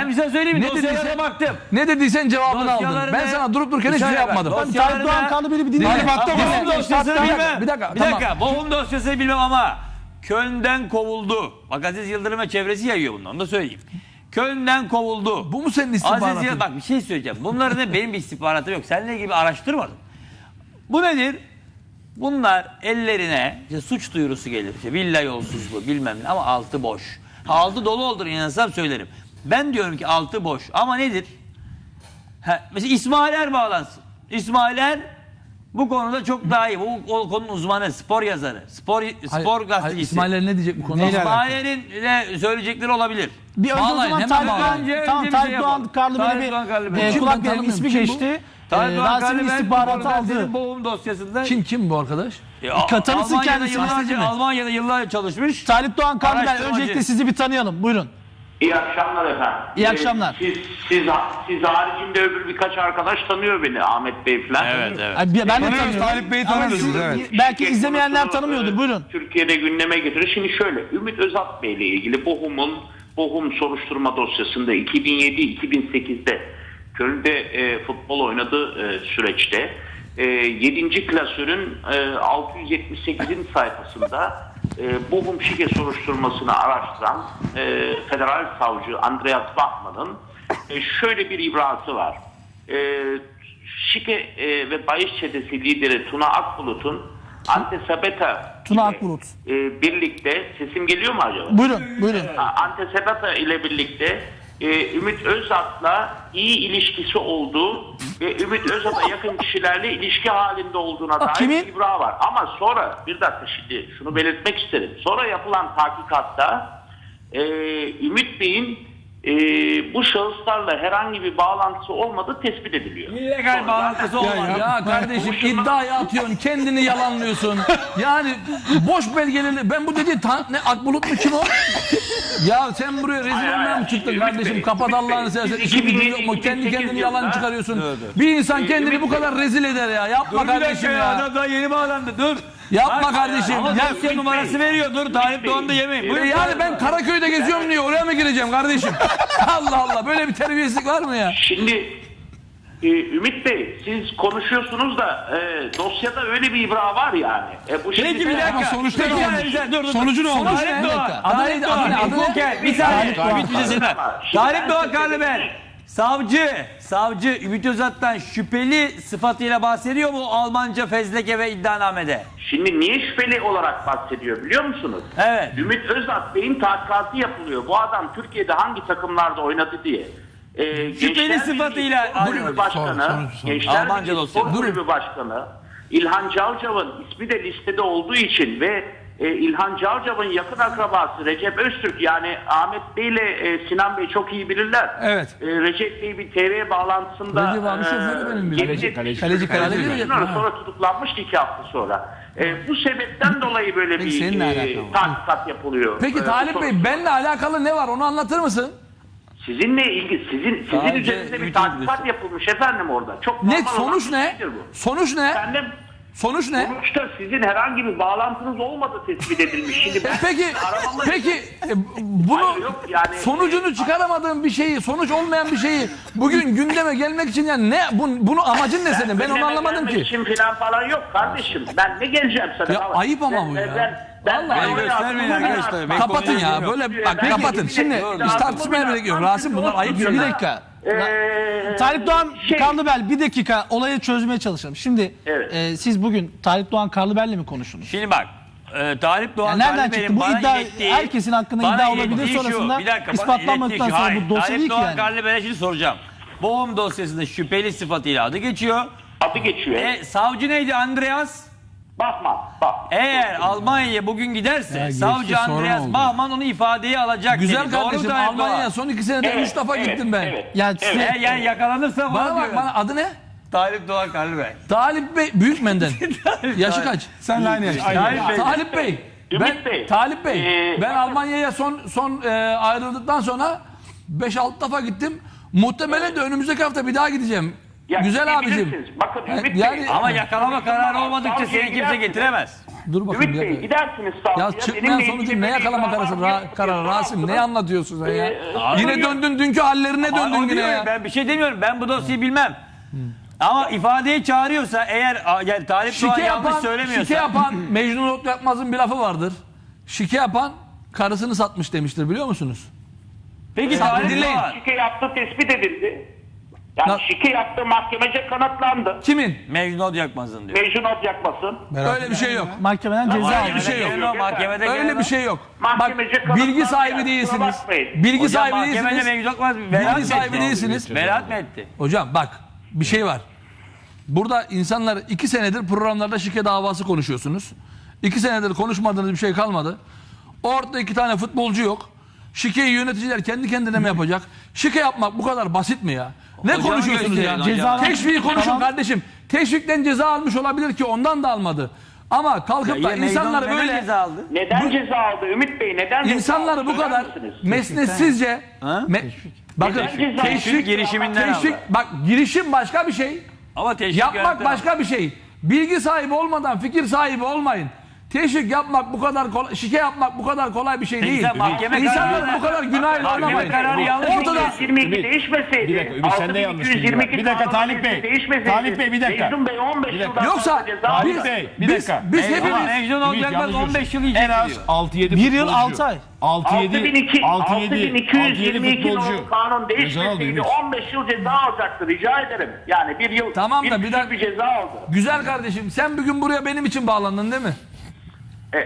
Ben bir şey söyleyeyim mi? Ne dediysen, baktım. ne dediysen cevabını aldın. Ben sana durup dururken hiçbir şey yapmadım. dosya- Tayyip Doğan Karlıbel'i bir dinle. Hatta Dinle. Bohum dosyasını Bir dakika, bilmem. bir dakika, Bir dakika. Bohum dosyasını bilmem ama Köln'den kovuldu. Bak Aziz Yıldırım ve çevresi yayıyor bunu. Onu da söyleyeyim. Köln'den kovuldu. Bu mu senin Aziz istihbaratın? Yıldırım bak bir şey söyleyeceğim. Bunların da benim bir istihbaratım yok. Seninle ilgili araştırmadım. Bu nedir? Bunlar ellerine işte suç duyurusu gelir. İşte villa yolsuzluğu bilmem ne ama altı boş. Ha, altı dolu olur inansam söylerim. Ben diyorum ki altı boş ama nedir? Ha, mesela İsmail Er bağlansın. İsmail Er bu konuda çok daha iyi. Bu o konunun uzmanı, spor yazarı, spor spor hayır, gazetecisi. İsmail'ler ne diyecek bu konuda? İsmail Er'in de söyleyecekleri olabilir. Bir önce o Bağlayın, zaman hemen Tayyip bağlayın. Doğan, tamam, önce bir şey Doğan yapalım. Karlıbel'i Tayyip Doğan Karlıbel. bir e, Kim kulak tanımıyorum. ismi Kim bu? geçti. Tayyip E, Doğan Rasim'in Karlıbel istihbaratı aldı. boğum dosyasında. Kim kim bu arkadaş? E, A- Katanısı Almanya'da kendisi, yıllarca? Almanya'da yıllarca çalışmış. Tayyip Doğan Karlıbel Araştırmacı. öncelikle sizi bir tanıyalım. Buyurun. İyi akşamlar efendim. İyi Ee, akşamlar. Siz, siz, siz haricinde öbür birkaç arkadaş tanıyor beni Ahmet Bey falan. Evet evet. Ay, Ben de Tanıyoruz, tanıyorum. Talip Bey'i tanıyoruz evet. Belki izlemeyenler tanımıyordur. e, Buyurun. Türkiye'de gündeme getirir. Şimdi şöyle Ümit Özat Bey ile ilgili Bohum'un Bohum soruşturma dosyasında 2007-2008'de Köln'de e, futbol oynadığı e, süreçte e, 7. klasörün e, 678'in sayfasında e, Bohum şike soruşturmasını araştıran e, federal savcı Andreas Bachmann'ın e, şöyle bir ibrası var. E, şike e, ve bahis çetesi lideri Tuna Akbulut'un Ante Sabeta Tuna Akbulut. e, birlikte sesim geliyor mu acaba? Buyurun. Buyurun. Ante Sabata ile birlikte e, Ümit Özat'la iyi ilişkisi olduğu ve Ümit Özat'a yakın kişilerle ilişki halinde olduğuna dair kimin? bir ibra var. Ama sonra bir dakika şimdi şunu belirtmek isterim. Sonra yapılan tahkikatta e, Ümit Bey'in e, bu şahıslarla herhangi bir bağlantısı olmadığı tespit ediliyor. İllegal Sonra- bağlantısı olmadı. Ya kardeşim iddiaya atıyorsun, kendini yalanlıyorsun. Yani boş belgelerle ben bu dedi tan ne Akbulut mu kim o? Ya sen buraya rezil olmaya mı çıktın Ümit kardeşim? Kapat Allah'ını seversen. gücün 2007, yok mu? Kendi 2008 kendini yalan çıkarıyorsun. Bir insan Ee, kendini Ümit bu kadar rezil eder ya. Yapma Dur bir dakika kardeşim ya. ya. Adam daha yeni bağlandı. Dur. Yapma kardeşim. Ama Ya- dosya numarası veriyor. Dur Tayyip Doğan da yemeyin. E Buyurun. yani ben Karaköy'de geziyorum diye oraya mı gireceğim kardeşim? Allah Allah böyle bir terbiyesizlik var mı ya? Şimdi e, Ümit Bey siz konuşuyorsunuz da e, dosyada öyle bir ibra var yani. E, bu Peki bir dakika. sonuçta Peki ne yani olmuş? Sonucu ne olmuş? Doğan. dakika. Adı? Adı ne? Hukuken. Bir saniye. Ümit Karlıbel. söyleyeyim. Savcı, savcı Ümit Özat'tan şüpheli sıfatıyla bahsediyor mu Almanca fezleke ve iddianamede? Şimdi niye şüpheli olarak bahsediyor biliyor musunuz? Evet. Ümit Özat Bey'in tahkikatı yapılıyor. Bu adam Türkiye'de hangi takımlarda oynadı diye. Ee, Gençler Birliği sıfatıyla Kulübü. Başkanı, Sor, sor, sor. Gençler Almanca Birliği dosya. Spor Kulübü Başkanı İlhan Cavcav'ın ismi de listede olduğu için ve e, İlhan Cavcav'ın yakın akrabası Recep Öztürk yani Ahmet Bey ile e, Sinan Bey çok iyi bilirler. Evet. E, Recep Bey bir TV bağlantısında Recep abi şoförü benim bir. yemin Kaleci, kaleci, kaleci. Kaleci. kaleci. Sonra tutuklanmıştı iki hafta sonra. E, bu sebepten dolayı böyle Peki bir e, tahkikat yapılıyor. Peki E, Talip Bey benle alakalı ne var onu anlatır mısın? Sizinle ilgili sizin sizin Sadece üzerinizde bir Öztürk. yapılmış efendim orada. Çok Ne normal sonuç olan bir ne? şeydir bu. Sonuç ne? Efendim Sonuç ne? sonuçta sizin herhangi bir bağlantınız olmadığı tespit edilmiş. Şimdi ben E Peki aramamı- peki e, bunu Hayır, yok yani- sonucunu çıkaramadığın bir şeyi, sonuç olmayan bir şeyi bugün gündeme gelmek için yani ne bu, bunu amacın ne senin? Ben onu gündeme anlamadım gelmek ki. için falan falan yok kardeşim. Ben ne geleceğim sana? Ya ayıp ama bu ya. Ben, ben, Vallahi göstermeyin arkadaşlar. Ben Kapatın ya böyle bak Ben- kapatın. Peki, Şimdi biz tartışmaya bile gidiyoruz. Rasim bunlar ayıp Bir dakika. Ee, Talip Doğan şey- Karlıbel bir dakika olayı çözmeye çalışalım. Şimdi Evet. e, siz bugün Talip Doğan Karlıbel'le mi konuştunuz? Şimdi bak. E, Talip Doğan Yani nereden Karlıbel'in çıktı? Bu iddia- ilettiği- herkesin hakkında iddia olabilir, şu, sonrasında bir dakika, ispatlanmadıktan sonra hayır, bu dosya Talip değil ki Doğan yani. Karlıbel'e şimdi soracağım. Boğum dosyasında şüpheli sıfatıyla adı geçiyor. Adı geçiyor. E, savcı neydi Andreas? Bakma bak. Eğer Almanya'ya bugün giderse geçti, savcı sorun Andreas oldu. Bahman onu ifadeye alacak. Güzel dedi. Doğru kardeşim Tayyip Almanya'ya son iki senede Evet, üç defa evet, gittim ben. Evet. Yani size- Eğer yani yakalanırsa Bana bana bak bana adı ne? Talip Doğan Karlıbel. Talip Bey Büyükmen'den. Yaşı kaç? Senle aynı yaş. Talip Bey. Talip Bey. Ümit Ben, Bey. Talip Bey. Ee, ben Almanya'ya son son e, ayrıldıktan sonra 5-6 defa gittim. Muhtemelen de önümüzdeki hafta bir daha gideceğim. Ya, Güzel abicim. Bakın Yani- Ümit Bey. yani- Ama yakalama kararı olmadıkça Savcıya seni kimse gidersiniz. getiremez. Dur bakayım. Ümit bir Bey dakika. gidersiniz savcıya. Ya çıkmayan benimle sonucu ne bir yakalama iddia kararı, ra- yok, karar yok, Rasim ne anlatıyorsun sen ya? Ee, Yine abi- döndün dünkü hallerine Ama döndün yine diyor ya. Ben bir şey demiyorum. Ben bu dosyayı bilmem. Ama ifadeyi çağırıyorsa eğer a- yani Talip Doğan Şike yanlış yapan, söylemiyorsa. şike yapan Mecnun Ot Yakmaz'ın bir lafı vardır. Şike yapan karısını satmış demiştir biliyor musunuz? Peki Talip dinleyin. Doğan. Şike yaptığı tespit edildi. Yani Na- şike yaptığı mahkemece kanıtlandı. Kimin? Mecnun Od yakmasın diyor. Mecnun Ot yakmasın. Öyle bir şey yok. Mahkemeden ceza Öyle aldı. bir şey yok. Gelen o, Mahkemede gelen Öyle o. bir şey yok. Bak Mahkemece kanıtlandı bilgi sahibi yani, değilsiniz. bakmayın. Bilgi Hocam sahibi mahkemede değilsiniz. Mecnun Akmaz beraat Bilgi sahibi etti? değilsiniz. Beraat mı etti? Hocam bak bir şey var. Burada insanlar iki senedir programlarda şike davası konuşuyorsunuz. İki senedir konuşmadığınız bir şey kalmadı. Ortada iki tane futbolcu yok. Şikeyi yöneticiler kendi kendine mi yapacak? Şike yapmak bu kadar basit mi ya? Ne Hocam konuşuyorsunuz ya? gösterin hocam. Teşviği konuşun Tamam. kardeşim. Teşvikten ceza almış olabilir ki ondan da almadı. Ama kalkıp da insanları böyle ceza aldı? Neden ceza aldı Ümit Bey? Neden ceza insanları aldı? bu Söyler kadar misiniz? mesnetsizce me- bakın Neden ceza aldı? teşvik girişiminden teşvik aldı. bak girişim başka bir şey. Ama teşvik Yapmak başka bir şey. Bilgi sahibi olmadan fikir sahibi olmayın. Teşvik yapmak bu kadar kolay, şike yapmak bu kadar kolay bir şey değil. mahkeme kararı- bu kadar günahıyla Mahkeme oynamayın. kararı yanlış Ortada 22 değişmeseydi. Bir dakika, Ümit, sen de yanlış bilgi var. 6222 Bir dakika, Talip Bey. Talip Bey, bir dakika. Mecnun Bey 15 Bir dakika. yıldan Yoksa sonra ceza Talip aldı. Bey bir biz, dakika. biz Ama hepimiz Mecnun Ümit, yanlış 15 yıl En az yiyecek 6-7 Bir yıl, altı ay. 6-7 6200 6222 futbolcu. nolu kanun Ceza aldı değişmeseydi Ümit. 15 yıl ceza alacaktı rica ederim. Yani bir yıl Tamam da bir, bir dakika- bir ceza aldı. güzel kardeşim sen bugün buraya benim için bağlandın değil mi? E,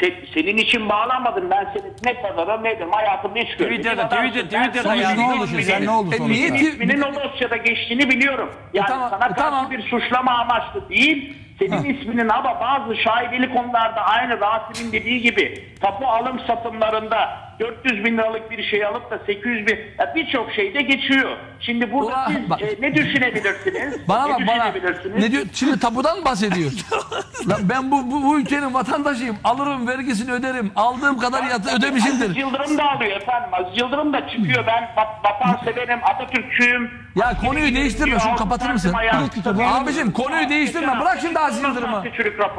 se- senin için bağlanmadım ben seni ne tanırım ne ederim hayatımda hiç görmedim. Twitter'da. Twitter- Twitter'da yazdı. Ne oldu şimdi? Sen ne oldu E, sonuçta? niye Niye İsminin o dosyada geçtiğini biliyorum. Yani tamam, sana karşı tamam. bir suçlama amaçlı değil. Senin isminin ama bazı şaibeli konularda aynı Rasim'in dediği gibi tapu alım satımlarında 400 bin liralık bir şey alıp da 800 bin ya birçok şeyde geçiyor. Şimdi burada Ulan siz bak- e, ne düşünebilirsiniz? Bana ne bak bana. düşünebilirsiniz? Ne diyor? Şimdi tapudan bahsediyor? Lan ben bu, bu, bu ülkenin vatandaşıyım. Alırım vergisini öderim. Aldığım kadar yatı Aziz ödemişimdir. Yıldırım da alıyor efendim. Aziz Yıldırım da çıkıyor. Ben va- vatan severim, Atatürkçüyüm. Ya konuyu değiştirme şunu kapatır mısın? Abicim konuyu değiştirme. Bırak şimdi Aziz Yıldırım'ı.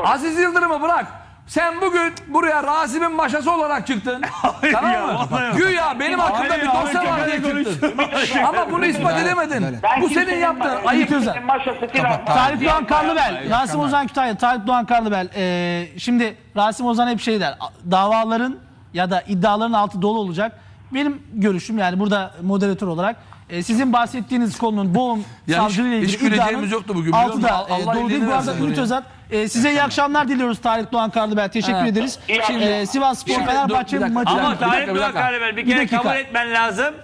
Aziz Yıldırım'ı bırak. Sen bugün buraya Rasim'in maşası olarak çıktın. tamam mı? Güya benim hakkımda bir dosya var diye çıktın. Ama bunu ispat edemedin. Ben Bu kimsenin senin yaptığın ma- ayıp. kimsenin maşası filan- Talip Doğan Karlıbel, Rasim Ozan Kütahya, Talip Doğan Karlıbel. Ee, şimdi Rasim Ozan hep şey der, davaların ya da iddiaların altı dolu olacak. Benim görüşüm yani burada moderatör olarak e, sizin bahsettiğiniz konunun boğum Ya hiç- savcılığıyla ilgili hiç güleceğimiz iddianın yoktu bugün, biliyor altı musun? da Allah e, dolu değil. Bu arada versin Ümit ya. Özat e, size iyi akşamlar diliyoruz Talip Doğan Karlıbel. Teşekkür Evet. ederiz. İyi Şimdi, akşamlar. e, Sivas Spor Şimdi, Fenerbahçe dur, bir dakika, maçı. bir Ama dakika, dakika. Doğan Karabel bir Bir kere dakika. kabul etmen lazım.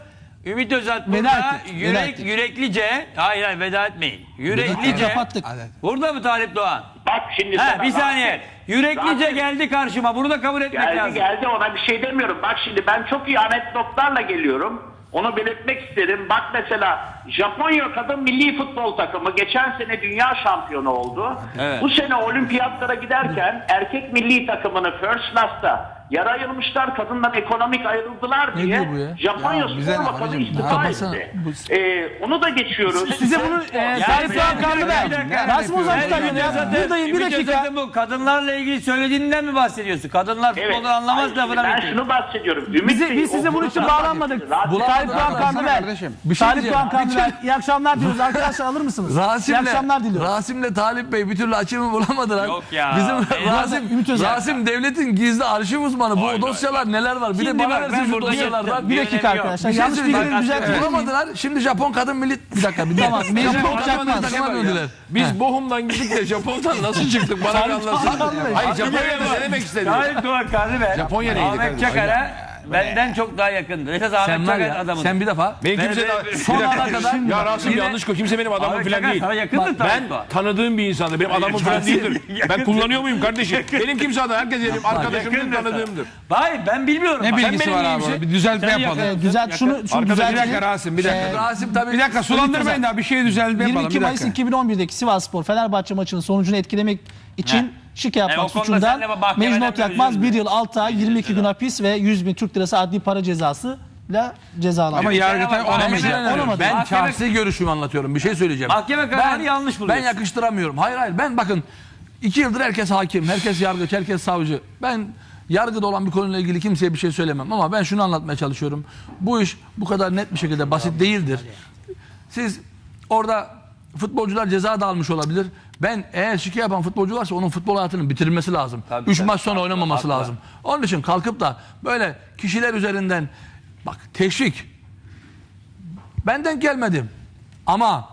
Ümit Özat Veda burada ettik, veda yürek, ettik. yüreklice, hayır hayır veda etmeyin. Yüreklice, Kapattık. burada mı Talip Doğan? Bak şimdi Ha sana- bir saniye. Yüreklice Rasim- geldi karşıma. Bunu da kabul etmek Geldi lazım. geldi ona bir şey demiyorum. Bak şimdi ben çok iyi anekdotlarla geliyorum. Onu belirtmek isterim. Bak mesela Japonya kadın milli futbol takımı geçen sene dünya şampiyonu oldu. Evet. Bu sene olimpiyatlara giderken erkek milli takımını First Class'ta yara ayırmışlar. Kadından ekonomik ayrıldılar diye. diyor bu ya? Japonya Ya bize Spor ne Bakanı istifa etti. Bu- Ee, onu da geçiyoruz. Size bunu e, Doğan dakika, Karlıbel, Kütahya Ümit ya. Buradayım bir dakika. Bu kadınlarla ilgili söylediğinden mi bahsediyorsun? Kadınlar Evet. futboldan anlamaz Hayır, lafına Ben bitti. şunu bahsediyorum. Ümit Bizi, Bey, biz size o bunun için konuda- bağlanmadık. Rasim- Talip Doğan Baksana Karlıbel. kardeşim. Bir şey Talip diyeceğim. İyi akşamlar diliyoruz. Arkadaşlar alır mısınız? Rasim'le, İyi akşamlar diliyorum. Rasim'le Talip Bey bir türlü açımı bulamadılar. Yok ya. Bizim Ümit Rasim. Rasim devletin gizli arşiv uzmanı. Bu Vay dosyalar neler var? Bir de Şimdi bana bak, versin ben şu burada dosyalardan. yettim. Bir dakika yok. arkadaşlar. Bir şey Yanlış söyleyeyim. bilgileri. Bulamadılar. Şimdi Japon kadın milli... Bir dakika bir dakika. Tamam. Mecnun Japon Okçakmaz. kadın milli takıma döndüler. Biz Bochum'dan gittik de Japon'dan nasıl çıktık bana bir anlatsın. Hayır Japonya'da ne demek istedi? Talip Doğan Karlıbel, Japonya neydi Ahmet? Çakar'a benden çok daha yakındır. Esas Ahmet Sen var Çakar ya, adamın. sen bir defa Benim kimse Ben- daha... ben- son Bir dakika. ana kadar... Ya Rasim Yine- yanlış koy. Kimse benim adamım Ahmet falan değil. sana yakındır Ben Doğan. tanıdığım bir insandır. Benim adamım falan değildir. Ben kullanıyor muyum kardeşim? Benim kimse adam. Herkes benim arkadaşımdır, Yakındır tanıdığımdır. Hayır ben bilmiyorum. Ne Bak, bilgisi benim var abi? şey? Bir düzeltme Sen yapalım. yakın. Ee, düzelt şunu, şunu Arkadaş bir düzeltelim. dakika Rasim bir dakika. Rasim tabii... Bir dakika sulandırmayın daha bir şey düzeltme yapalım 22 bir Mayıs dakika. 2011'deki Sivas Spor Fenerbahçe maçının sonucunu etkilemek için Şike E, yapmak o konuda suçundan senle mahkemeden Mecnun bir Yakmaz özür 1 dilerim. yıl 6 ay 22 gün hapis ve 100 bin Türk lirası adli para cezası ile cezalandırıldı. Ama Yargıtay Ama-. Ben Mahkeme- şahsi görüşümü anlatıyorum. Bir şey söyleyeceğim. Mahkeme kararı Ben- yanlış Ben buluyorsun. yakıştıramıyorum. Hayır hayır ben bakın iki yıldır herkes hakim, herkes yargıç, herkes savcı. Ben yargıda olan bir konuyla ilgili kimseye bir şey söylemem ama ben şunu anlatmaya çalışıyorum. Bu iş bu kadar net bir şekilde basit değildir. Siz orada futbolcular ceza da almış olabilir. Ben eğer şike yapan futbolcu varsa onun futbol hayatının bitirilmesi lazım. Tabii, Üç tabii. maç sonra oynamaması haklı. lazım. Onun için kalkıp da böyle kişiler üzerinden bak teşvik benden gelmedim. Ama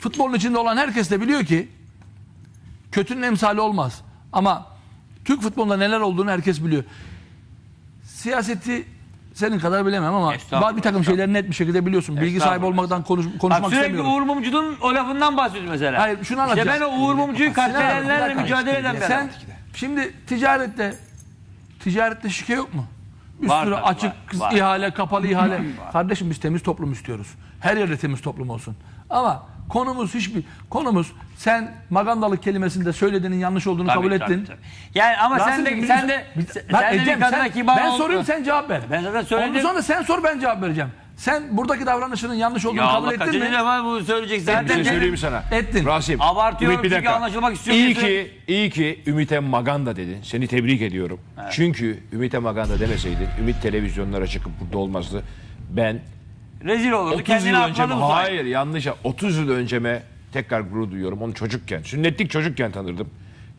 futbolun içinde olan herkes de biliyor ki kötünün emsali olmaz. Ama Türk futbolunda neler olduğunu herkes biliyor. Siyaseti senin kadar bilemem ama Estağfurullah, bir takım şeyleri net bir şekilde biliyorsun. Bilgi sahibi olmadan konuş, Bak konuşmak sürekli istemiyorum. Uğur Mumcu'nun o lafından bahsediyoruz mesela. Hayır, şunu İşte anlatacağız. ben o Uğur Mumcu'yu bir katledenlerle mücadele eden bir Sen şimdi ticarette ticarette şike yok mu? Var Üstüne tabii, açık var, var. ihale, kapalı ihale. Kardeşim biz temiz toplum istiyoruz. Her yerde temiz toplum olsun. Ama konumuz hiçbir konumuz sen magandalık kelimesinde söylediğinin yanlış olduğunu Tabii, kabul tabii, ettin. tabii. Yani ama sen Rasim'cim, de sen de bir- sen Bak de bir Ecem, kadına sen- kibar Ben oldun. sorayım sen cevap ver. Ben zaten söyledim. Ondan sonra sen sor ben cevap vereceğim. Sen buradaki davranışının yanlış olduğunu Ya kabul Allah ettin kaçıncı mi? defa bu söyleyeceksin. Bir Zaten şey söyleyeyim sana. Ettin. Rasim. Abartıyorum bir çünkü anlaşılmak istiyorum. İyi ki, iyi ki Ümit'e Maganda dedin. Seni tebrik ediyorum. Çünkü Ümit'e Maganda demeseydin Ümit televizyonlara çıkıp burada olmazdı. Ben Rezil olurdu. 30 Kendini yıl önce hayır yanlış 30 yıl önceme tekrar gurur duyuyorum. Onu çocukken, sünnetlik çocukken tanırdım.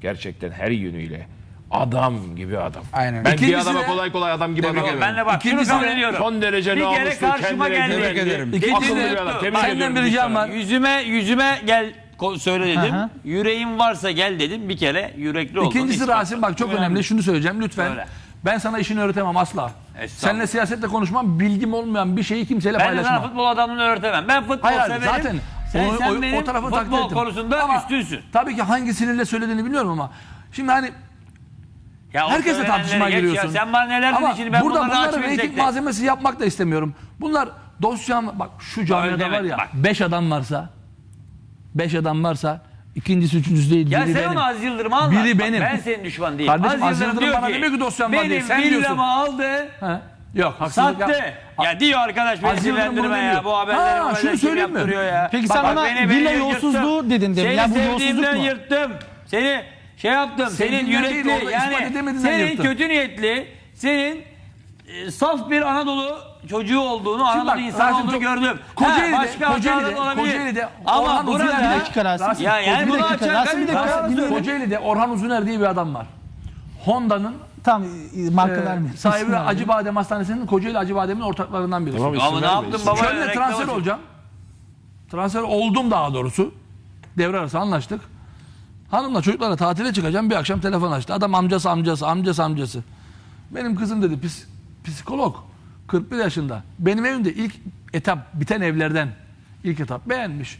Gerçekten her yönüyle adam gibi adam. Aynen. Ben İkincisi bir adama de- kolay kolay adam gibi Tebrik adam ederim. Ben de bak şunu İkincisi kabul de ediyorum. Son derece bir kere namuslu, karşıma kendine geldi. Tebrik ederim. İkincisi Akıllı de- bir adam. Tebrik Bak, ediyorum Senden bir Ümit ricam var. Yüzüme yüzüme gel ko- söyle dedim. Hı. Yüreğin varsa gel dedim. Bir kere yürekli oldun. İkincisi İspat. Rasim bak çok önemli. Şunu söyleyeceğim lütfen. Söyle. Ben sana işini öğretemem asla. Seninle siyasetle konuşmam. Bilgim olmayan bir şeyi kimseyle Ben de sana paylaşmam. futbol adamını öğretemem. Ben futbol Hayır hayır, severim. zaten sen, o, sen o- benim o tarafı takdir futbol ettim. konusunda Ama üstünsün. Tabii ki hangi sinirle söylediğini bilmiyorum ama. Şimdi hani Ya o herkesle söylenenleri tartışmaya geç ya. giriyorsun. Sen bana neler dedin ama şimdi ben burada bunları bunları reyting tek tek. malzemesi yapmak da istemiyorum. Bunlar dosyam bak şu camiada var ya bak. 5 adam varsa 5 adam varsa ikincisi üçüncüsü değil Ya biri sen benim. onu Aziz Yıldırım'a anlat. Biri Bak, benim. Ben senin düşman değilim. Kardeşim, Aziz Yıldırım bana demiyor ki dosyam var benim diye. Sen diyorsun. villamı aldı. He? Yok haksızlık Sattı. yap- Ya diyor arkadaş beni Aziz Yıldırım bunu sinirlendirme ya. demiyor. Bu haberleri Ha, bu haberleri şunu kim söyleyeyim mi? yaptırıyor ya. Peki sen ona beni- villa beni yolsuzluğu yırttım. dedin demin. Seni Ya bu yolsuzluk sevdiğimden mu? yırttım. Seni şey yaptım. Senin Sevdiğinden değil, yürekli orada ispat yani edemediğinden senin yırttım. kötü niyetli senin e, saf bir Anadolu çocuğu olduğunu, Anadolu bak, insanı Rasim olduğunu çok- gördüm. Kocaeli'de- Ha, başka Kocaeli'de- hataların olabilir. Kocaeli'de Ama Orhan burada Uzuner Bir dakika Rasim. ya yani Bir bunu dakika, açan Rasim bir dakika. kardeşim, dinle. Kocaeli'de Orhan Uzuner diye bir adam var. Honda'nın Tamam e, marka e, sahibi İsim vermeyin. Acıbadem Hastanesi'nin Kocaeli Acıbadem'in ortaklarından birisi. Tamam, Ama ne yaptın baba? Şöyle Reklam transfer açın. olacağım. Transfer oldum daha doğrusu. Devre arası anlaştık. Hanımla çocuklarla tatile çıkacağım. Bir akşam telefon açtı. Adam amcası amcası amcası amcası. Benim kızım dedi pis, psikolog. 41 yaşında. Benim evimde ilk etap biten evlerden ilk etap beğenmiş.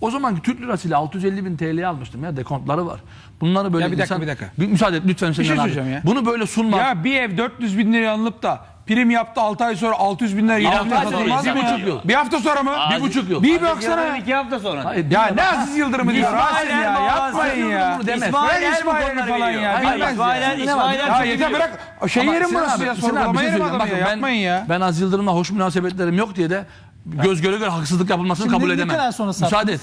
O zamanki Türk lirasıyla 650 bin TL almıştım ya dekontları var. Bunları böyle Ya bir dakika, insan... bir dakika. müsaade et lütfen Hüseyin şey söyleyeceğim ya. Bunu böyle sunma. Ya bir ev 400 bin liraya alınıp da prim yaptı 6 ay sonra 600 bin lira Altı ilan ay satılmaz sonra, mı bir buçuk yıl. Bir hafta sonra mı? bir buçuk yıl. Bir Aziz baksana iki hafta sonra. Ya ne. Aziz Yıldırım'ı diyor Rasim ya yapmayın ya. demez. İsmail İsmail'i bunları falan ya, bilmez İsmail Ne İsmail? Er Ya yeter bırak. Şey yerim burası ya. Sorgulamaya yerim adamı ya. Ben- Yapmayın ya. Ben Aziz Yıldırım'la hoş münasebetlerim yok diye de göz göre göre haksızlık yapılmasını kabul edemem. Müsaade et.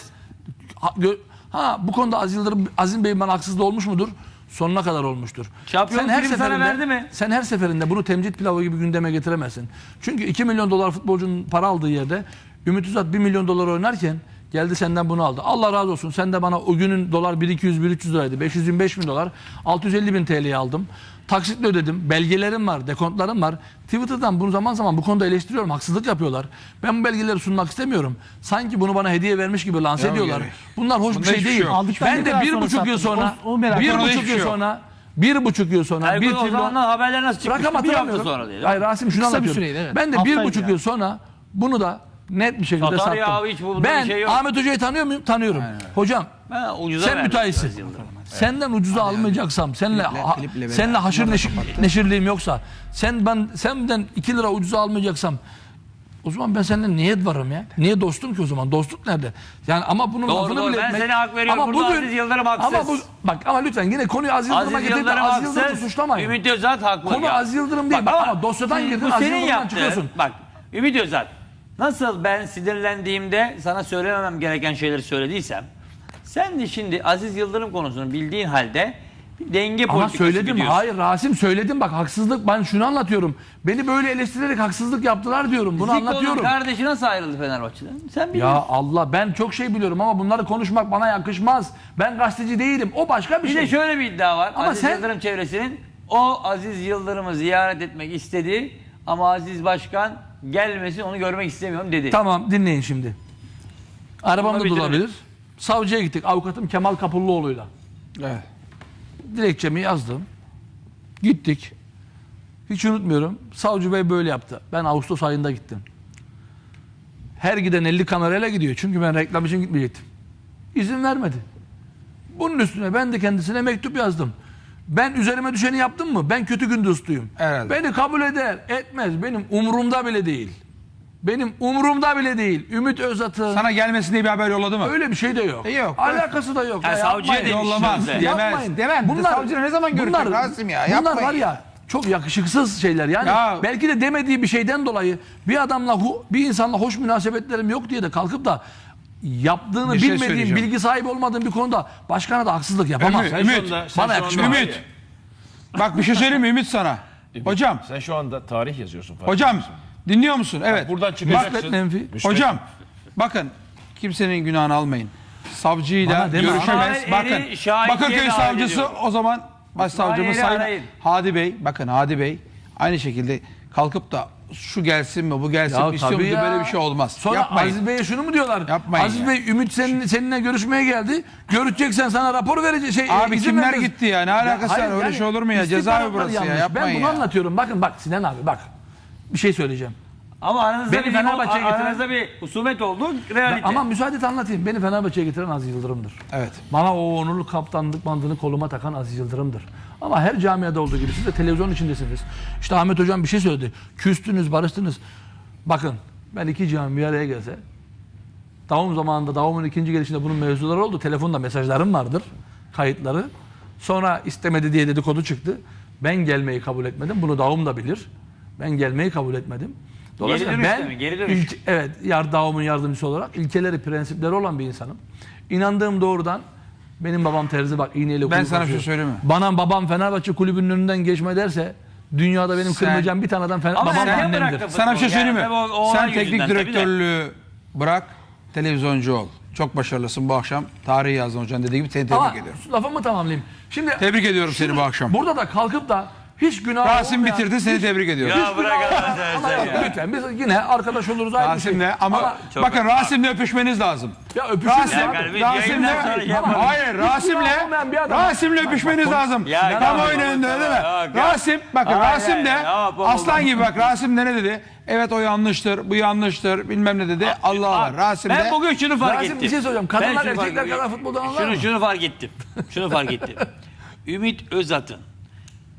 Ha, bu konuda Aziz Yıldırım, Azim Bey bana haksız da olmuş mudur? Sonuna kadar olmuştur. Şampiyon prim sana verdi mi? Sen her seferinde bunu temcit pilavı gibi gündeme getiremezsin. Çünkü 2 milyon dolar futbolcunun para aldığı yerde Ümit Uzat 1 milyon dolar oynarken geldi senden bunu aldı. Allah razı olsun sen de bana o günün dolar 1 300 liraydı. 525 bin dolar 650 bin TL'ye aldım. Taksitle ödedim. Belgelerim var, dekontlarım var. Twitter'dan bunu zaman zaman bu konuda eleştiriyorum. Haksızlık yapıyorlar. Ben bu belgeleri sunmak istemiyorum. Sanki bunu bana hediye vermiş gibi lanse Ya ediyorlar. gerek. Bunlar hoş Bunda bir şey hiçbir değil. şey yok. Aldıktan ben de kadar bir sonra buçuk yıl sattın? sonra, O- o merak bir buçuk Hiçbir yıl şey yok. sonra, bir buçuk yıl sonra, bir o trilyon, haberler nasıl çıkmış? Rakam Bir hafta hatırlamıyorum. sonra diye. Hayır Rasim şunu Kısa bir anlatıyorum. süreydi, evet. Ben de bir Haftaydı buçuk yani. yıl sonra bunu da net bir şekilde Satar sattım. ya, hiç bunda ben bir şey yok. Ahmet Hoca'yı tanıyor muyum? Tanıyorum. Hocam Ben ucuza sen verdim müteahhitsin. Senden ucuza almayacaksam, seninle ha- kliple beraber seninle haşır bunları neşir, kapattı. neşirliğim yoksa, sen ben senden 2 lira ucuza almayacaksam o zaman ben seninle niye varım ya? Niye dostum ki o zaman? Dostluk nerede? Yani ama bunun Doğru, lafını doğru. bile Ben etmek- sana hak veriyorum. Burada Aziz Yıldırım haksız. Ama bu, bak ama lütfen yine konuyu Aziz Yıldırım'a Aziz getirip de Yıldırım Aziz Yıldırım'ı haksız. suçlamayın. Ümit Özat haklı. Konu Ya. Aziz Yıldırım değil. Bak, ama dosyadan girdin, Aziz Yıldırım'dan yaptığın- çıkıyorsun. Bak Ümit Özat nasıl ben sinirlendiğimde sana söylememem gereken şeyleri söylediysem Sen de şimdi Aziz Yıldırım konusunu bildiğin halde bir denge Ama politikası söyledim biliyorsun. hayır Rasim söyledim bak haksızlık ben şunu anlatıyorum. Beni böyle eleştirerek haksızlık yaptılar diyorum. Bunu Zico'nun anlatıyorum. kardeşi nasıl ayrıldı Fenerbahçe'den? Sen Ya biliyorsun. Allah ben çok şey biliyorum ama bunları konuşmak bana yakışmaz. Ben gazeteci değilim. O başka bir Bir şey. de şöyle bir iddia var. Ama Aziz sen- Yıldırım çevresinin o Aziz Yıldırım'ı ziyaret etmek istedi ama Aziz Başkan gelmesin onu görmek istemiyorum dedi. Tamam dinleyin şimdi. Arabamda bitirelim. olabilir. Savcıya gittik avukatım Kemal Kapulluoğlu'yla. Evet. Dilekçemi yazdım. Gittik. Hiç unutmuyorum. Savcı Bey böyle yaptı. Ben Ağustos ayında gittim. Her giden 50 kamerayla gidiyor. Çünkü ben reklam için gitmeyecektim. İzin vermedi. Bunun üstüne ben de kendisine mektup yazdım. Ben üzerime düşeni yaptım mı? Ben kötü gün dostuyum. Herhalde. Beni kabul eder, etmez. Benim umurumda bile değil. Benim umurumda bile değil. Ümit Özat'ı Sana gelmesin diye bir haber yolladı mı? öyle bir şey de yok. E, yok. Alakası da yok. Ya savcıya yapmayın. demiş Yollamaz. Demez. Yapmayın. Demem. Bunlar, savcıyla ne zaman görecek Rasim ya? Bunlar var ya çok yakışıksız şeyler. Yani Ya- belki de demediği bir şeyden dolayı bir adamla hu- bir insanla hoş münasebetlerim yok diye de kalkıp da yaptığını Bir şey bilmediğin, söyleyeceğim. bilgi sahibi olmadığın bir konuda başkana da haksızlık yapamaz. Ümit, Ümit, Bana yakışmaz. Ümit. Bak bir şey söyleyeyim mi Ümit sana? Hocam, Sen şu anda tarih yazıyorsun. farkında hocam mısın? dinliyor musun? Evet. Buradan Müsbet çıkacaksın. menfi. Müsbet- Hocam, bakın kimsenin günahını almayın. Savcıyla Bana deme. görüşemez. İsmail Bakın, Eri şahitliğe Bakırköy savcısı ediyorum. o zaman başsavcımız İsmail Eri Sayın arayın. Hadi Bey, bakın Hadi Bey aynı şekilde kalkıp da şu gelsin mi, bu gelsin Ya mi istiyor tabii ya. böyle bir şey olmaz. Sonra Yapmayın. Aziz Bey'e şunu mu diyorlar? Yapmayın Aziz ya. Bey Ümit senin, seninle görüşmeye geldi. Görüşeceksen sana rapor verecek. Şey, Abi izin kimler vereceğiz. gitti ya? Ne alakası var? Öyle şey olur mu ya? istihbaratlar Cezaevi burası ya. yanlış. Yapmayın Ben bunu ya. anlatıyorum. Bakın bak Sinan abi bak. Bir şey söyleyeceğim. Ama aranızda Beni bir, Fenerbahçe'ye getiren- aranızda bir husumet oldu. Realite. ama müsaade et anlatayım. Beni Fenerbahçe'ye getiren Aziz Yıldırım'dır. Evet. Bana o onurlu kaptanlık bandını koluma takan Aziz Yıldırım'dır. Ama her camiada olduğu gibi siz de televizyon içindesiniz. İşte Ahmet Hocam bir şey söyledi. Küstünüz, barıştınız. Bakın ben iki cami bir araya gelse Davum zamanında Davum'un ikinci gelişinde bunun mevzuları oldu. Telefonda mesajlarım vardır. Kayıtları. Sonra istemedi diye dedikodu çıktı. Ben gelmeyi kabul etmedim. Bunu Davum da bilir. Ben gelmeyi kabul etmedim. Dolayısıyla dönüşte ben mi? Geri dönüş. ilk- evet yar Davum'un yardımcısı olarak ilkeleri, prensipleri olan bir insanım. İnandığım doğrudan benim babam terzi bak iğneyle Ben kuyruk sana bir şey söyleyeyim mi? Bana babam Fenerbahçe kulübünün önünden geçme derse dünyada benim Sen- kırmayacağım bir tane adam Fener- Ama babam erken annemdir. bıraktı Sana bir şey söyleyeyim mi? Yani tabii o- o Sen teknik yüzünden tabii de. direktörlüğü bırak, televizyoncu ol. Çok başarılısın bu akşam. Tarihi yazdın hocam dediği gibi seni tebrik Ama ediyorum. lafımı tamamlayayım. Şimdi Tebrik ediyorum seni bu akşam. burada da kalkıp da hiç günah Rasim olmayan- bitirdi seni tebrik ediyorum. Ya bırak Allah'ını Ama seversen ya. lütfen biz yine arkadaş oluruz ayrı bir şey. Rasim'le ama, Çok- bakın Rasim'le öpüşmeniz lazım. Ya öpüşürüz Rasim, ya. kardeşim, Rasim'le, yayından sonra yapalım. hayır Rasim'le, günah olmayan bir adam. Rasim'le öpüşmeniz lazım. Ya, Kamuoyunun tamam, önünde değil mi? yok. Rasim, bakın Hayır, Rasim de hayır, ne yapalım aslan oğlum? gibi bak Rasim de ne dedi? Evet o yanlıştır, bu yanlıştır, bilmem ne dedi. Allah var. Rasim ben de bugün şunu fark Rasim, ettim. bir şey söyleyeceğim. Kadınlar Ben şunu fark erkekler ettim. kadar futboldan anlar şunu, mı? Şunu fark ettim. Şunu fark ettim. Ümit Özat'ın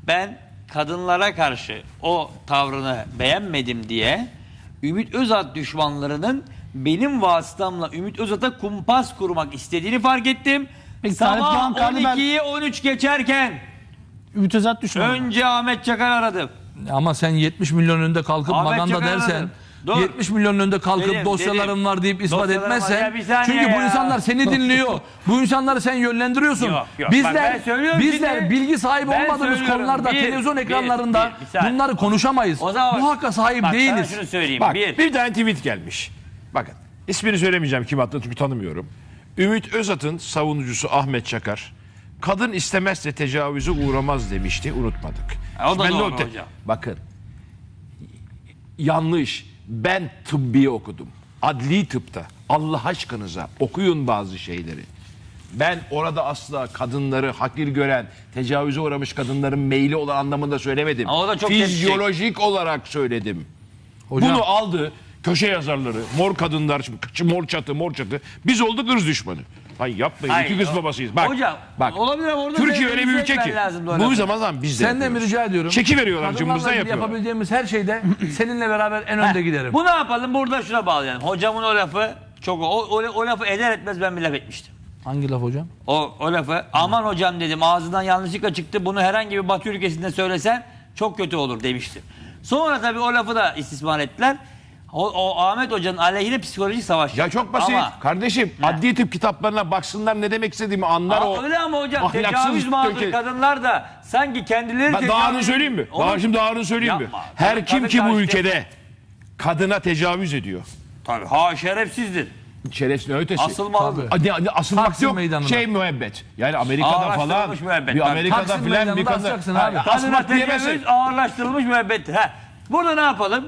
ben kadınlara karşı o tavrını beğenmedim diye Ümit Özat düşmanlarının benim vasıtamla Ümit Özat'a kumpas kurmak istediğini fark ettim. Peki, Sabah Doğan Karlıbel- 12'yi 13 geçerken Ümit Özat düşmanı. önce Ahmet Çakar aradım. Ama sen 70 milyon önünde kalkıp Ahmet maganda Çakar dersen aradım. Dur. 70 milyon önünde kalkıp Dedim, dosyalarım dedim. var deyip ispat Dosyalarım var. etmezsen Ya bir saniye çünkü bu ya. insanlar seni dinliyor. bu insanları sen yönlendiriyorsun. Yok, yok. Bak Bizler ben söylüyorum bizler şimdi. bilgi sahibi Ben olmadığımız söylüyorum. konularda Bir, televizyon bir, ekranlarında bir, bir saniye. bunları konuşamayız. O zaman bu hakka sahip Bak sana değiliz. şunu söyleyeyim. Bak bir, bir, tane tweet gelmiş. Bakın ismini söylemeyeceğim kim attı çünkü tanımıyorum. Ümit Özat'ın savunucusu Ahmet Çakar kadın istemezse tecavüze uğramaz demişti unutmadık. Ha, o da doğru hocam. Bakın yanlış ben tıbbiye okudum. Adli tıpta Allah aşkınıza okuyun bazı şeyleri. Ben orada asla kadınları hakir gören, tecavüze uğramış kadınların meyli olan anlamında söylemedim. Ama o da çok Fizyolojik olarak söyledim. Hocam- Bunu aldı köşe yazarları, mor kadınlar, mor çatı, mor çatı. Biz olduk ırz düşmanı. Hayır yapmayın. Hayır, iki kız o- babasıyız. Bak, Hocam, bak. olabilir ama orada Türkiye öyle bir ülke ki. lazımdı o Bu zaman zaman biz de Senden mi yapıyoruz. rica ediyorum? Çeki veriyorlar Kadınlarla cımbızdan ilgili yapıyorlar. Yapabileceğimiz her şeyde seninle beraber en önde giderim. Bu ne yapalım? Burada şuna bağlayalım. Hocamın o lafı çok o, o, o lafı eder etmez ben bir laf etmiştim. Hangi laf hocam? O, o lafı aman hocam dedim ağzından yanlışlıkla çıktı. Bunu herhangi bir Batı ülkesinde söylesen çok kötü olur demiştim. Sonra tabii o lafı da istismar ettiler. O, o Ahmet Hoca'nın aleyhine psikolojik savaş. Ya çok basit. Ama, Kardeşim adli tıp kitaplarına baksınlar ne demek istediğimi anlar Aa, o. öyle ama hocam ahlaksız tecavüz mağdur Türkiye- kadınlar da sanki kendileri Ben dağını söyleyeyim mi? Daha şimdi dağını söyleyeyim mi? Yapma. Her Tabii, kim tabii ki bu karşı- ülkede kadına tecavüz ediyor. Tabii ha şerefsizdir. Şerefsiz ötesi. Asılmalıdır. Tabii. Hadi, hadi asılmak Taksim yok. meydanında. Şey müebbet. Yani Amerika'da falan. Ağırlaştırılmış müebbet. Bir Tabii. Amerika'da Taksim falan bir meydanında kadın. asacaksın abi. Ha, Kadına Asmak diyemezsin. tecavüz ağırlaştırılmış müebbettir. Ha. Burada ne yapalım?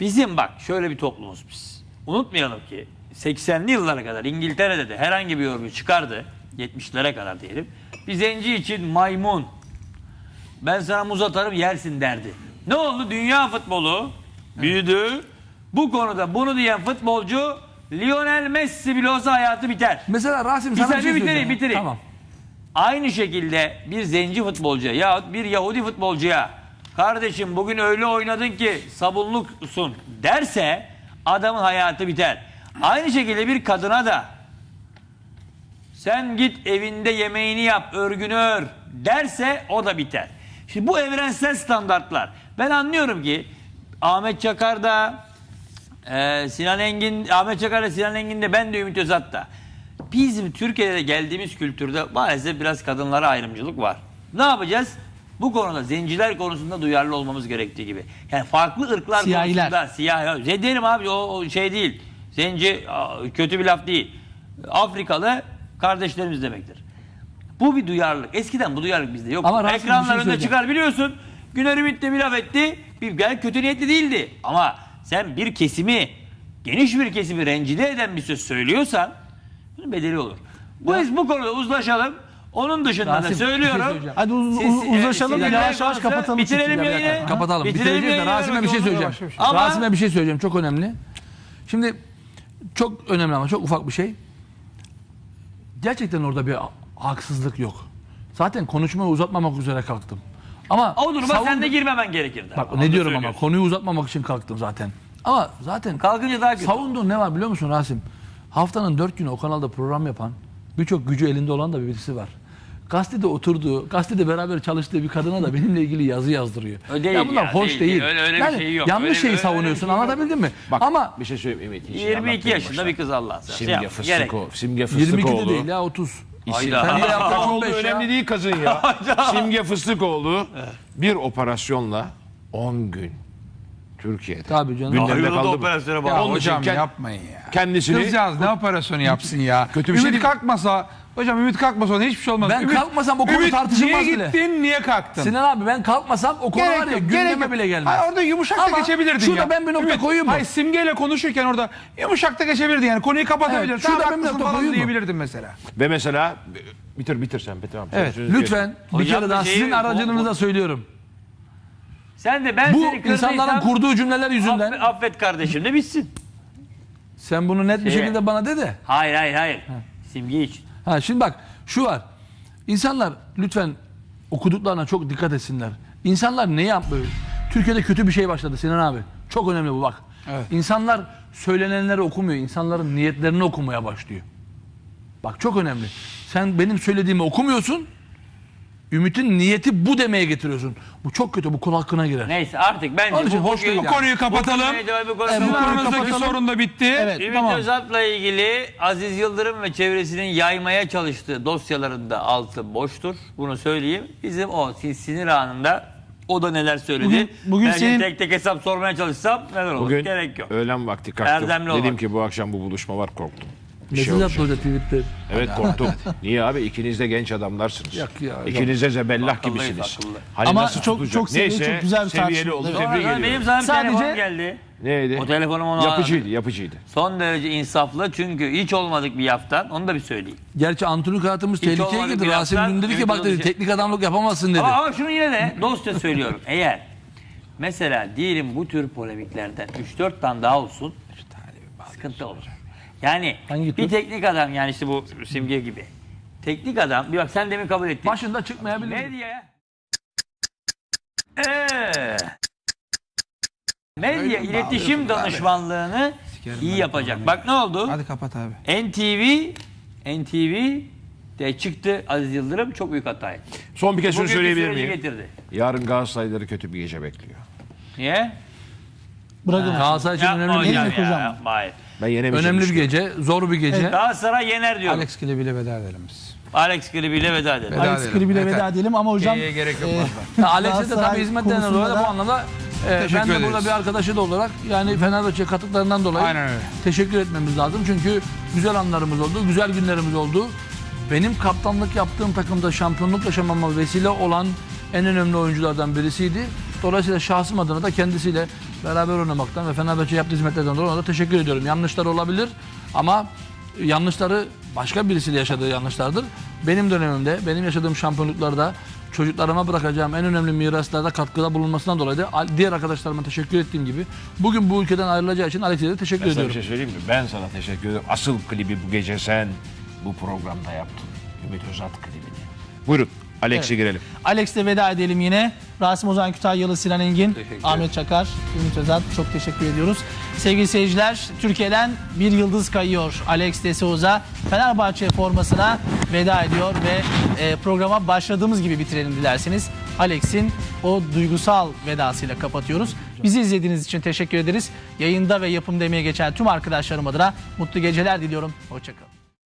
Bizim bak şöyle bir toplumuz biz. Unutmayalım ki 80'li yıllara kadar İngiltere'de de herhangi bir yorgu çıkardı. 70'lere kadar diyelim. Bir zenci için maymun. Ben sana muz atarım yersin derdi. Ne oldu? Dünya futbolu büyüdü. Bu konuda bunu diyen futbolcu Lionel Messi bile olsa hayatı biter. Mesela Rasim sana bir şey bitireyim, bitireyim. Tamam. Aynı şekilde bir zenci futbolcuya yahut bir Yahudi futbolcuya kardeşim bugün öyle oynadın ki sabunluksun derse adamın hayatı biter. Aynı şekilde bir kadına da sen git evinde yemeğini yap, örgünü ör derse o da biter. Şimdi bu evrensel standartlar. Ben anlıyorum ki Ahmet Çakar da ee, Sinan Engin, Ahmet Çakar da Sinan Engin de ben de Ümit Özat da. Bizim Türkiye'de geldiğimiz kültürde maalesef biraz kadınlara ayrımcılık var. Ne yapacağız? Bu konuda zenciler konusunda duyarlı olmamız gerektiği gibi. Yani farklı ırklar Siyahiler. konusunda siyah derim abi o, o şey değil. Zenci kötü bir laf değil. Afrikalı kardeşlerimiz demektir. Bu bir duyarlılık. Eskiden bu duyarlılık bizde yok. Ama şey Ekranlar önünde söyleyeceğim. çıkar biliyorsun. Güner Ümit de bir laf etti. Bir gayet kötü niyetli değildi. Ama sen bir kesimi, geniş bir kesimi rencide eden bir söz söylüyorsan bunun bedeli olur. Bu biz bu konuda uzlaşalım. Onun dışında Rasim, da bir şey söylüyorum. söyleyeceğim. Hadi uz- Siz- uz- uzlaşalım, siz- yavaş yavaş kapatalım Bitirelim yayını. Kapatalım. Bitirelim Bitireceğiz de. Rasim'e bir şey söyleyeceğim. Ama Rasim'e bir şey söyleyeceğim. Çok önemli. Şimdi çok önemli ama çok ufak bir şey. Gerçekten orada bir haksızlık yok. Zaten konuşmayı uzatmamak üzere kalktım. Ama o duruma savun- sen de girmemen gerekirdi. Bak Onu ne da diyorum ama konuyu uzatmamak için kalktım zaten. Ama zaten Kalkınca daha kötü. savunduğun ne var biliyor musun Rasim? Haftanın dört günü o kanalda program yapan birçok gücü elinde olan da birisi var. Gazetede oturduğu, gazetede beraber çalıştığı bir kadına da benimle ilgili yazı yazdırıyor. Öyle değil ya bunlar ya, hoş değil, değil. değil. Öyle- öyle bir yani şey yok. Yanlış Öyle- şeyi öyle- savunuyorsun öyle bir şey anlatabildim mi? Bak Ama bir şey söyleyeyim Ümit. işini 22 anlattığın yaşında boşa. bir kız Allah. Simge Şey yap, gerek. Fıstıko. Simge 22 de Fıstıkoğlu. değil ya 30. Hayda. Sen de yaptın Kaç 15 olduğu ya. önemli değil kızın ya. Simge Fıstıkoğlu bir operasyonla 10 gün Türkiye'de. Tabii canım. Gündemde kaldı operasyona bak. Ya hocam yapmayın ya. Kendisini Kızcağız ne operasyonu yapsın ya. Kötü bir şey değil. kalkmasa, hocam Ümit kalkmasa ona hiçbir şey olmaz. Ben Ümit, kalkmasam o konu Ümit, tartışılmaz niye bile. gittin, niye kalktın? Sinan abi ben kalkmasam o konu Gerek var ya yok, gerek gündeme yok. bile gelmez. Hayır, orada yumuşak da Ama geçebilirdin şurada ya. ben bir nokta Ümit, koyayım mı? Hayır simgeyle konuşurken orada yumuşak da geçebilirdin yani. Konuyu kapatabilirdin. Evet, şurada ben bir nokta falan koyayım mı? diyebilirdin mesela. ve mesela bitir bitir sen Peter abi. Evet, Sözünü Lütfen bir Hocam kere da daha şeyi- sizin aracınızla söylüyorum. Sen de ben Bu seni kırdıysam insanların kurduğu cümleler yüzünden affet, affet kardeşim de bitsin. sen bunu net bir Şeye- şekilde bana de de. Hayır hayır hayır. Simge için. Ha şimdi bak şu var. İnsanlar lütfen okuduklarına çok dikkat etsinler. İnsanlar ne yapıyor? Türkiye'de kötü bir şey başladı Sinan abi. Çok önemli bu bak. Evet. İnsanlar söylenenleri okumuyor. İnsanların niyetlerini okumaya başlıyor. Bak çok önemli. Sen benim söylediğimi okumuyorsun. Ümit'in niyeti bu demeye getiriyorsun. Bu çok kötü. Bu kul hakkına girer. Neyse artık bence Onun için bu hoş değil yani. Konuyu kapatalım. Bu konuyu- bu konuyu- bu konuyu Aramızdaki kapatalım. sorun da bitti. Evet Ümit tamam. Özat'la ilgili Aziz Yıldırım ve çevresinin yaymaya çalıştığı dosyalarında altı boştur. Bunu söyleyeyim. Bizim o sin- sinir anında o da neler söyledi. Bugün- bugün ben senin- tek tek hesap sormaya çalışsam neler olur? Bugün Gerek yok. öğlen vakti kalktım. Erdemli Dedim olmak. ki bu akşam bu buluşma var korktum. Bir şey Mesaj olacak. attı hoca. Evet korktum. Niye abi? İkiniz de genç adamlarsınız. Yok ya. İkiniz de zebellah Akıllıyız, gibisiniz. akıllı. Hani Ama nasıl çok- tutacak? çok seviyeli, Neyse, çok güzel bir seviyeli tartışma oldu. oldu. Tebrik ediyorum. benim sana bir Sadece- telefonum geldi. Neydi? O telefonum onu Yapıcıydı, yapıcıydı. Son derece insaflı çünkü hiç olmadık bir yaftan. Onu da bir söyleyeyim. Gerçi antrenör hayatımız Hiç tehlikeye olmadı girdi. bir Rasim hafta, dün dedi ki bak dedi teknik adamlık yapamazsın dedi. Ama, ama şunu yine de dostça söylüyorum. Eğer mesela diyelim bu tür polemiklerden 3-4 tane daha olsun sıkıntı olur. Yani Hangi bir tür? teknik adam yani işte bu simge gibi. Teknik adam bir bak sen demin kabul ettin. Başında çıkmayabilir. Medya. Ee, medya iletişim danışmanlığını iyi yapacak. Bak ne oldu? Hadi kapat abi. NTV NTV de çıktı Aziz Yıldırım çok büyük hata etti. Son bir kez şunu Bugünkü söyleyebilir süreci miyim? getirdi. Yarın Galatasarayları kötü bir gece bekliyor. Niye? Bırakın. Galatasaray için Yapma önemli bir hocam gece. hocam? ya. Yapma, hayır. Ben yenemeyeceğim Önemli bir işte. gece, zor bir gece. Galatasaray yener diyorum. Alex, Klibi'yle veda edelim biz. Alex Gribi'yle veda edelim. Veda Alex Yeter. veda edelim ama hocam Şeye gerek yok e, Alex'e de tabii hizmetlerinden dolayı da bu da- anlamda e, ben de burada bir arkadaşı da olarak yani Fenerbahçe katıklarından dolayı Aynen öyle. teşekkür etmemiz lazım. Çünkü güzel anlarımız oldu, güzel günlerimiz oldu. Benim kaptanlık yaptığım takımda şampiyonluk yaşamama vesile olan en önemli oyunculardan birisiydi. Dolayısıyla şahsım adına da kendisiyle beraber oynamaktan ve Fenerbahçe yaptığı hizmetlerden dolayı ona da teşekkür ediyorum. Yanlışlar olabilir ama yanlışları başka birisiyle yaşadığı yanlışlardır. Benim dönemimde, benim yaşadığım şampiyonluklarda çocuklarıma bırakacağım en önemli miraslarda katkıda bulunmasından dolayı da diğer arkadaşlarıma teşekkür ettiğim gibi bugün bu ülkeden ayrılacağı için Alex'e de teşekkür Ben sana bir ediyorum. şey söyleyeyim mi? Ben sana teşekkür ederim. Asıl klibi bu gece sen bu programda yaptın. Ümit Özat klibini. Buyurun Alex'e girelim. Alex'le veda edelim yine. Rasim Ozan Kütahyalı, Sinan Engin, Ahmet Çakar, Ümit Özat çok teşekkür ediyoruz. Sevgili seyirciler, Türkiye'den bir yıldız kayıyor. Alex de Souza Fenerbahçe formasına veda ediyor ve e, programa başladığımız gibi bitirelim dilerseniz. Alex'in o duygusal vedasıyla kapatıyoruz. Bizi izlediğiniz için teşekkür ederiz. Yayında ve yapımda emeği geçen tüm arkadaşlarım adına mutlu geceler diliyorum. Hoşçakalın.